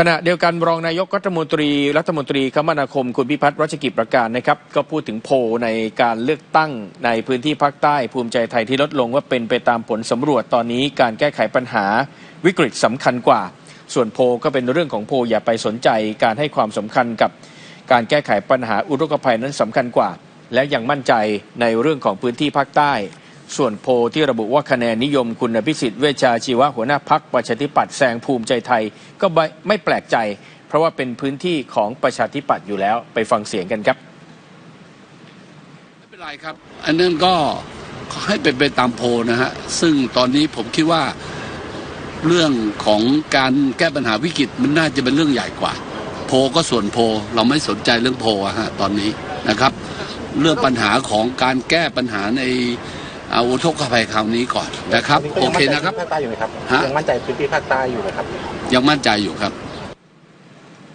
ขณะเดียวกันรองนายกรัฐมนตรีรัฐมนตรีคมนาคมคุณพิพัฒน์รัชกิจประการนะครับ ก็พูดถึงโพในการเลือกตั้งในพื้นที่ภาคใต้ภูมิใจไทยที่ลดลงว่าเป็นไปตามผลสำรวจตอนนี้การแก้ไขปัญหาวิกฤตสำคัญกว่า ส่วนโพก็เป็นเรื่องของโพอย่าไปสนใจการให้ความสำคัญกับการแก้ไขปัญหาอุทกภัยนั้นสำคัญกว่า และยังมั่นใจในเรื่องของพื้นที่ภาคใต้ ส่วนโพที่ระบุว่าคะแนนนิยมคุณพิสิทธิ์เวชชาชีวะหัวหน้าพักประชาธิปัตย์แซงภูมิใจไทย ก็ไม่แปลกใจ เพราะว่าเป็นพื้นที่ของประชาธิปัตย์อยู่แล้วไปฟังเสียงกันครับไม่เป็นไรครับ อันนั้นก็ให้เป็นไปตามโพนะฮะซึ่งตอนนี้ผมคิดว่าเรื่องของการแก้ปัญหาวิกฤตมันน่าจะเป็นเรื่องใหญ่กว่า โพก็ส่วนโพเราไม่สนใจเรื่องโพอะฮะตอนนี้นะครับ เรื่องปัญหาของการแก้ปัญหาใน อาอุทกภัยคราวนี้ก่อนนะครับ โอเคนะครับภาคใต้อยู่ไหมครับ ฮะ ยังมั่นใจพื้นที่ภาคใต้อยู่ไหมครับ ยังมั่นใจอยู่ครับ